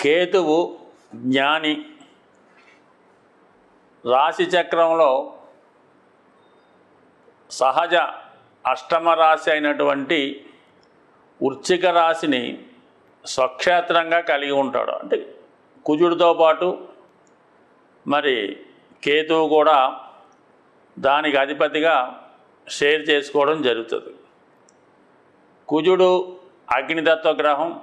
కేతువు జ్ఞాని. రాశిచక్రంలో సహజ అష్టమ రాశి అయినటువంటి వృశ్చిక రాశిని స్వక్షేత్రంగా కలిగి ఉంటాడు. అంటే కుజుడితో పాటు మరి కేతువు కూడా దానికి అధిపతిగా షేర్ చేసుకోవడం జరుగుతుంది. కుజుడు అగ్నితత్వ గ్రహం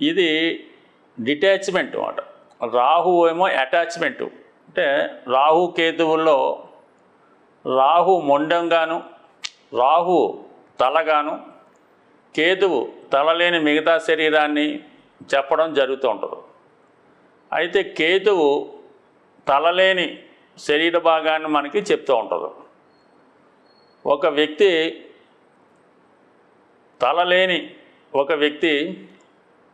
ఇది డిటాచ్మెంట్ అన్నమాట. రాహు ఏమో అటాచ్మెంటు. అంటే రాహు కేతువుల్లో రాహు మొండంగాను రాహు తలగాను కేతువు తలలేని మిగతా శరీరాన్ని చెప్పడం జరుగుతూ ఉంటుంది. అయితే కేతువు తలలేని శరీర భాగాన్ని మనకి చెప్తూ ఉంటుంది. ఒక వ్యక్తి తలలేని ఒక వ్యక్తి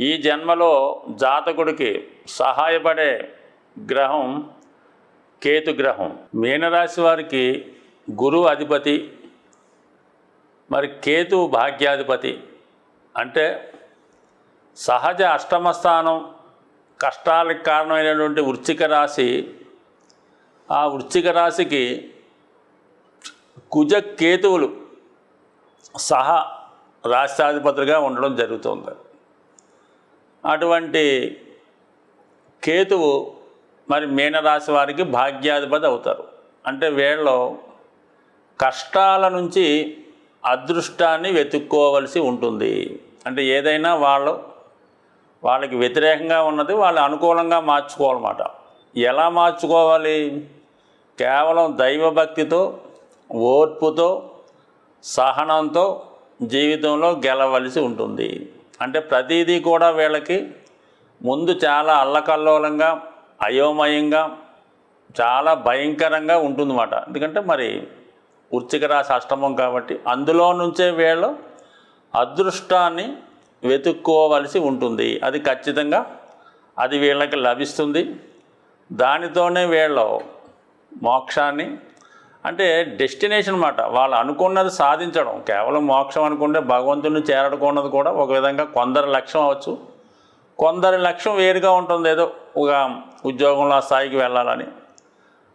ఈ జన్మలో జాతకుడికి సహాయపడే గ్రహం కేతు గ్రహం. మీనరాశి వారికి గురువు అధిపతి మరి కేతు భాగ్యాధిపతి అంటే సహజ అష్టమ స్థానం కష్టాలకు కారణమైనటువంటి వృశ్చిక రాశి. ఆ వృశ్చిక రాశికి కుజ కేతువులు సహా రాష్ట్రాధిపతులుగా ఉండడం జరుగుతుంది. అటువంటి కేతువు మరి మీనరాశి వారికి భాగ్యాధిపతి అవుతారు. అంటే వీళ్ళు కష్టాల నుంచి అదృష్టాన్ని వెతుక్కోవలసి ఉంటుంది. అంటే ఏదైనా వాళ్ళు వాళ్ళకి వ్యతిరేకంగా ఉన్నది వాళ్ళు అనుకూలంగా మార్చుకోవాలన్నమాట. ఎలా మార్చుకోవాలి? కేవలం దైవభక్తితో ఓర్పుతో సహనంతో జీవితంలో గెలవలసి ఉంటుంది. అంటే ప్రతిదీ కూడా వీళ్ళకి ముందు చాలా అల్లకల్లోలంగా అయోమయంగా చాలా భయంకరంగా ఉంటుందన్నమాట. ఎందుకంటే మరి వృచ్చిక రాశి అష్టమం కాబట్టి అందులో నుంచే వీళ్ళు అదృష్టాన్ని వెతుక్కోవలసి ఉంటుంది. అది ఖచ్చితంగా అది వీళ్ళకి లభిస్తుంది. దానితోనే వీళ్ళు మోక్షాన్ని అంటే డెస్టినేషన్ అన్నమాట వాళ్ళు అనుకున్నది సాధించడం. కేవలం మోక్షం అనుకుంటే భగవంతుని చేరడుకున్నది కూడా ఒక విధంగా కొందరి లక్ష్యం అవ్వచ్చు. కొందరి లక్ష్యం వేరుగా ఉంటుంది. ఏదో ఒక ఉద్యోగంలో ఆ స్థాయికి వెళ్ళాలని.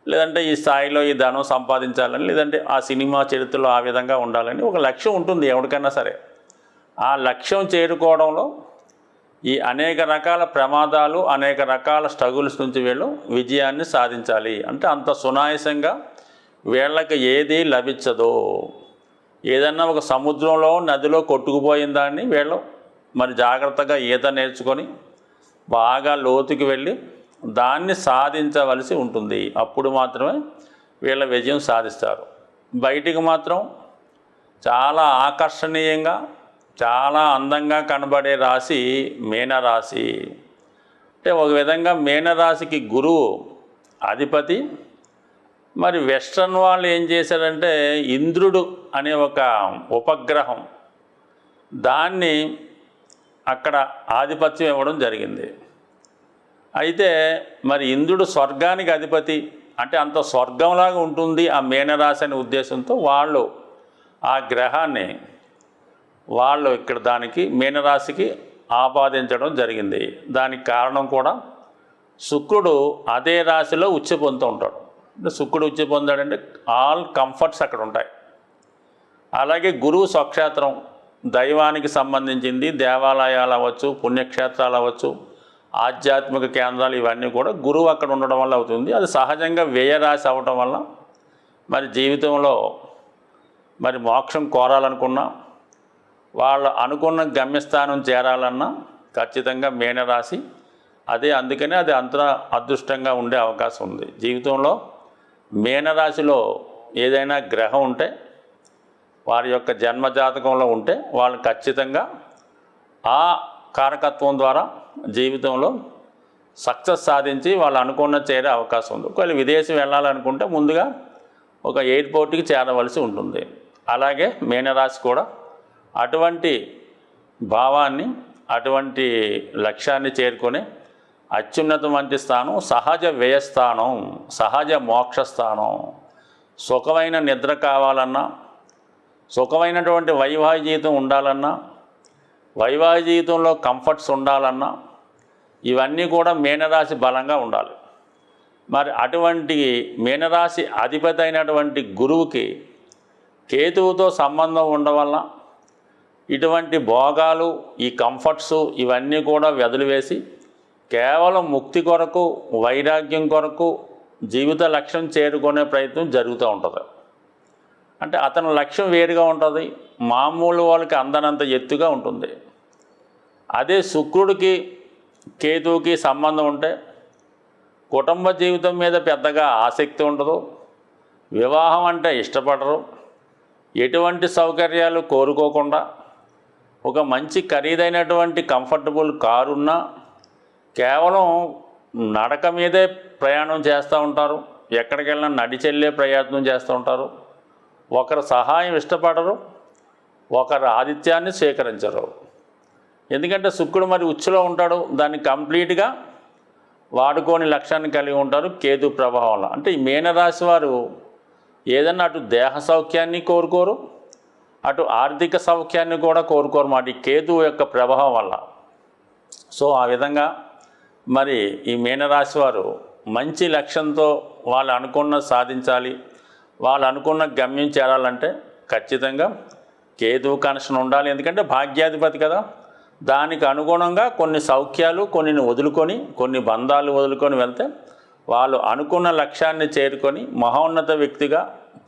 లేదంటే ఈ స్థాయిలో ఈ ధనం సంపాదించాలని. లేదంటే ఆ సినిమా చరిత్రలో ఆ విధంగా ఉండాలని ఒక లక్ష్యం ఉంటుంది ఎవరికైనా సరే. ఆ లక్ష్యం చేరుకోవడంలో ఈ అనేక రకాల ప్రమాదాలు అనేక రకాల స్ట్రగుల్స్ నుంచి వీళ్ళు విజయాన్ని సాధించాలి. అంటే అంత సునాయసంగా వీళ్ళకి ఏది లభించదో ఏదన్నా ఒక సముద్రంలో నదిలో కొట్టుకుపోయిన దాన్ని వీళ్ళు మరి జాగ్రత్తగా ఈత నేర్చుకొని బాగా లోతుకి వెళ్ళి దాన్ని సాధించవలసి ఉంటుంది. అప్పుడు మాత్రమే వీళ్ళ విజయం సాధిస్తారు. బయటికి మాత్రం చాలా ఆకర్షణీయంగా చాలా అందంగా కనబడే రాశి మీనరాశి. అంటే ఒక విధంగా మీనరాశికి గురువు అధిపతి మరి వెస్ట్రన్ వాళ్ళు ఏం చేశారంటే ఇంద్రుడు అనే ఒక ఉపగ్రహం దాన్ని అక్కడ ఆధిపత్యం ఇవ్వడం జరిగింది. అయితే మరి ఇంద్రుడు స్వర్గానికి అధిపతి అంటే అంత స్వర్గంలాగా ఉంటుంది ఆ మేనరాశి అనే ఉద్దేశంతో వాళ్ళు ఆ గ్రహాన్ని వాళ్ళు ఇక్కడ దానికి మీనరాశికి ఆపాదించడం జరిగింది. దానికి కారణం కూడా శుక్రుడు అదే రాశిలో ఉచ్చి పొందుతూ ఉంటాడు. శుక్రుడు వచ్చి పొందాడంటే ఆల్ కంఫర్ట్స్ అక్కడ ఉంటాయి. అలాగే గురువు స్వక్షేత్రం దైవానికి సంబంధించింది దేవాలయాలు అవ్వచ్చు పుణ్యక్షేత్రాలు అవ్వచ్చు ఆధ్యాత్మిక కేంద్రాలు ఇవన్నీ కూడా గురువు అక్కడ ఉండడం వల్ల అవుతుంది. అది సహజంగా వ్యయరాశి అవ్వటం వల్ల మరి జీవితంలో మరి మోక్షం కోరాలనుకున్నా వాళ్ళు అనుకున్న గమ్యస్థానం చేరాలన్నా ఖచ్చితంగా మీనరాశి. అదే అందుకనే అది అంత అదృష్టంగా ఉండే అవకాశం ఉంది. జీవితంలో మీనరాశిలో ఏదైనా గ్రహం ఉంటే వారి యొక్క జన్మజాతకంలో ఉంటే వాళ్ళు ఖచ్చితంగా ఆ కారకత్వం ద్వారా జీవితంలో సక్సెస్ సాధించి వాళ్ళు అనుకున్న చేరే అవకాశం ఉంది. ఒకవేళ విదేశం వెళ్ళాలనుకుంటే ముందుగా ఒక ఎయిర్పోర్ట్కి చేరవలసి ఉంటుంది. అలాగే మీనరాశి కూడా అటువంటి భావాన్ని అటువంటి లక్ష్యాన్ని చేరుకొని అత్యున్నతమైన స్థానం సహజ వ్యయస్థానం సహజ మోక్ష స్థానం సుఖమైన నిద్ర కావాలన్నా సుఖమైనటువంటి వైవాహిక జీవితం ఉండాలన్నా వైవాహిక జీవితంలో కంఫర్ట్స్ ఉండాలన్నా ఇవన్నీ కూడా మీనరాశి బలంగా ఉండాలి. మరి అటువంటి మీనరాశి అధిపతి అయినటువంటి గురువుకి కేతువుతో సంబంధం ఉండవల్ల ఇటువంటి భోగాలు ఈ కంఫర్ట్స్ ఇవన్నీ కూడా వెదిలివేసి కేవలం ముక్తి కొరకు వైరాగ్యం కొరకు జీవిత లక్ష్యం చేరుకునే ప్రయత్నం జరుగుతూ ఉంటుంది. అంటే అతని లక్ష్యం వేరుగా ఉంటుంది మామూలు వాళ్ళకి అందనంత ఎత్తుగా ఉంటుంది. అదే శుక్రుడికి కేతువుకి సంబంధం ఉంటే కుటుంబ జీవితం మీద పెద్దగా ఆసక్తి ఉండదు వివాహం అంటే ఇష్టపడరు ఎటువంటి సౌకర్యాలు కోరుకోకుండా ఒక మంచి ఖరీదైనటువంటి కంఫర్టబుల్ కారు ఉన్నా కేవలం నడక మీదే ప్రయాణం చేస్తూ ఉంటారు. ఎక్కడికి వెళ్ళినా నడిచెళ్ళే ప్రయత్నం చేస్తూ ఉంటారు. ఒకరు సహాయం ఇష్టపడరు ఒకరు ఆతిథ్యాన్ని స్వీకరించరు. ఎందుకంటే శుక్రుడు మరి ఉచ్చులో ఉంటాడు. దాన్ని కంప్లీట్గా వాడుకోని లక్ష్యాన్ని కలిగి ఉంటారు కేతు ప్రభావం వల్ల అంటే ఈ మీనరాశి వారు ఏదన్నా అటు దేహ సౌఖ్యాన్ని కోరుకోరు అటు ఆర్థిక సౌఖ్యాన్ని కూడా కోరుకోరు మాట ఈ కేతువు యొక్క ప్రభావం వల్ల. సో ఆ విధంగా మరి ఈ మీనరాశి వారు మంచి లక్ష్యంతో వాళ్ళు అనుకున్న సాధించాలి వాళ్ళు అనుకున్న గమ్యం చేరాలంటే ఖచ్చితంగా కేతువు కనెక్షన్ ఉండాలి. ఎందుకంటే భాగ్యాధిపతి కదా. దానికి అనుగుణంగా కొన్ని సౌఖ్యాలు కొన్ని వదులుకొని కొన్ని బంధాలు వదులుకొని వెళ్తే వాళ్ళు అనుకున్న లక్ష్యాన్ని చేరుకొని మహోన్నత వ్యక్తిగా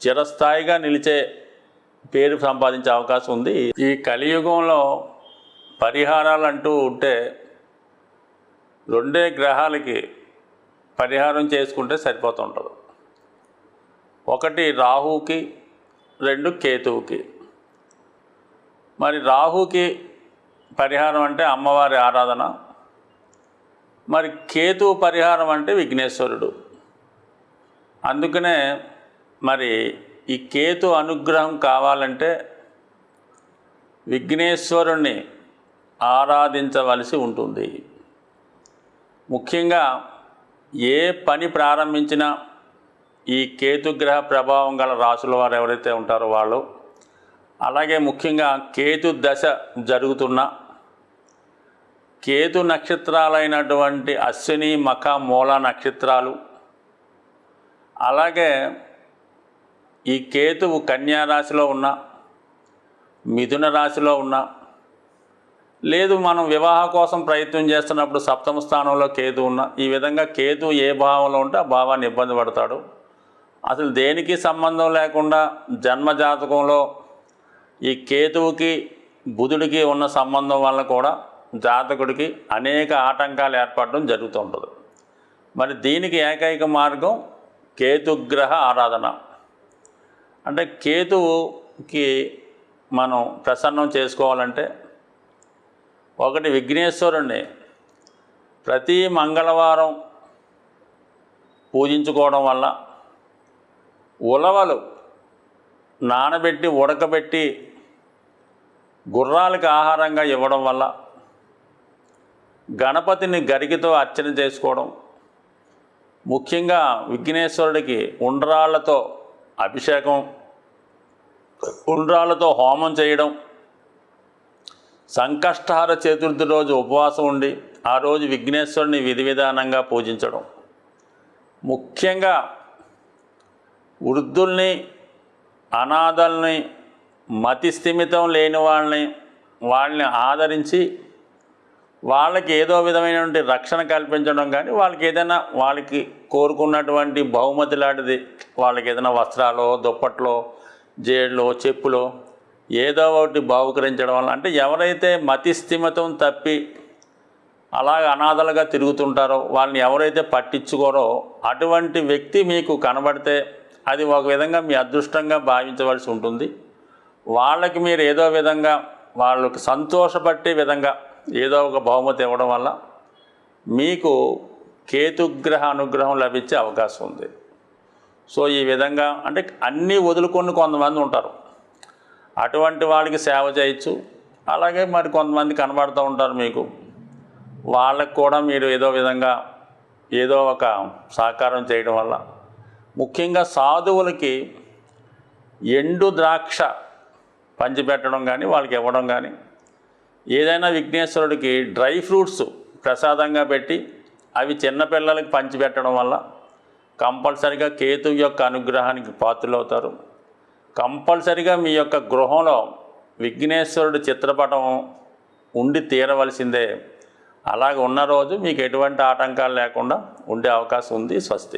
చిరస్థాయిగా నిలిచే పేరు సంపాదించే అవకాశం ఉంది. ఈ కలియుగంలో పరిహారాలు అంటూ ఉంటే రెండే గ్రహాలకి పరిహారం చేసుకుంటే సరిపోతుంటుంది ఒకటి రాహుకి రెండు కేతువుకి. మరి రాహుకి పరిహారం అంటే అమ్మవారి ఆరాధన. మరి కేతువు పరిహారం అంటే విఘ్నేశ్వరుడు. అందుకనే మరి ఈ కేతు అనుగ్రహం కావాలంటే విఘ్నేశ్వరుణ్ణి ఆరాధించవలసి ఉంటుంది. ముఖ్యంగా ఏ పని ప్రారంభించినా ఈ కేతుగ్రహ ప్రభావం గల రాసుల వారు ఎవరైతే ఉంటారో వాళ్ళు అలాగే ముఖ్యంగా కేతు దశ జరుగుతున్న కేతు నక్షత్రాలైనటువంటి అశ్విని మఖ మూల నక్షత్రాలు అలాగే ఈ కేతువు కన్యా రాశిలో ఉన్న మిథున రాశిలో ఉన్న లేదు మనం వివాహ కోసం ప్రయత్నం చేస్తున్నప్పుడు సప్తమ స్థానంలో కేతు ఉన్న ఈ విధంగా కేతు ఏ భావంలో ఉంటే ఆ భావాన్ని ఇబ్బంది పడతాడు. అసలు దేనికి సంబంధం లేకుండా జన్మజాతకంలో ఈ కేతువుకి బుధుడికి ఉన్న సంబంధం వల్ల కూడా జాతకుడికి అనేక ఆటంకాలు ఏర్పడడం జరుగుతూ ఉంటుంది. మరి దీనికి ఏకైక మార్గం కేతుగ్రహ ఆరాధన. అంటే కేతువుకి మనం ప్రసన్నం చేసుకోవాలంటే ఒకటి విఘ్నేశ్వరుణ్ణి. ప్రతి మంగళవారం పూజించుకోవడం వల్ల ఉలవలు నానబెట్టి ఉడకబెట్టి గుర్రాలకు ఆహారంగా ఇవ్వడం వల్ల గణపతిని గరికితో అర్చన చేసుకోవడం ముఖ్యంగా విఘ్నేశ్వరుడికి ఉండ్రాళ్ళతో అభిషేకం ఉండ్రాళ్ళతో హోమం చేయడం సంకష్టహార చతుర్థి రోజు ఉపవాసం ఉండి ఆ రోజు విఘ్నేశ్వరుని విధి విధానంగా పూజించడం. ముఖ్యంగా వృద్ధుల్ని అనాథల్ని మతి స్థిమితం లేని వాళ్ళని వాళ్ళని ఆదరించి వాళ్ళకి ఏదో విధమైనటువంటి రక్షణ కల్పించడం కానీ వాళ్ళకి ఏదైనా వాళ్ళకి కోరుకున్నటువంటి బహుమతి లాంటిది వాళ్ళకి ఏదైనా వస్త్రాలు దుప్పట్లో జేడులో చెప్పులో ఏదో ఒకటి బాహుకరించడం వల్ల అంటే ఎవరైతే మతిస్థిమతం తప్పి అలాగ అనాథలుగా తిరుగుతుంటారో వాళ్ళని ఎవరైతే పట్టించుకోరో అటువంటి వ్యక్తి మీకు కనబడితే అది ఒక విధంగా మీ అదృష్టంగా భావించవలసి ఉంటుంది. వాళ్ళకి మీరు ఏదో విధంగా వాళ్ళకి సంతోషపట్టే విధంగా ఏదో ఒక బహుమతి ఇవ్వడం వల్ల మీకు కేతుగ్రహ అనుగ్రహం లభించే అవకాశం ఉంది. సో ఈ విధంగా అంటే అన్నీ వదులుకొని కొంతమంది ఉంటారు. అటువంటి వాళ్ళకి సేవ చేయొచ్చు. అలాగే మరి కొంతమంది కనబడుతూ ఉంటారు మీకు. వాళ్ళకు కూడా మీరు ఏదో విధంగా ఏదో ఒక సహకారం చేయడం వల్ల. ముఖ్యంగా సాధువులకి ఎండు ద్రాక్ష పంచిపెట్టడం కానీ వాళ్ళకి ఇవ్వడం కానీ ఏదైనా విఘ్నేశ్వరుడికి డ్రై ఫ్రూట్స్ ప్రసాదంగా పెట్టి అవి చిన్నపిల్లలకి పంచిపెట్టడం వల్ల కంపల్సరిగా కేతు యొక్క అనుగ్రహానికి పాత్రలవుతారు. కంపల్సరిగా మీ యొక్క గృహంలో విఘ్నేశ్వరుడి చిత్రపటం ఉండి తీరవలసిందే. అలాగ ఉన్న రోజు మీకు ఎటువంటి ఆటంకాలు లేకుండా ఉండే అవకాశం ఉంది స్వస్తి.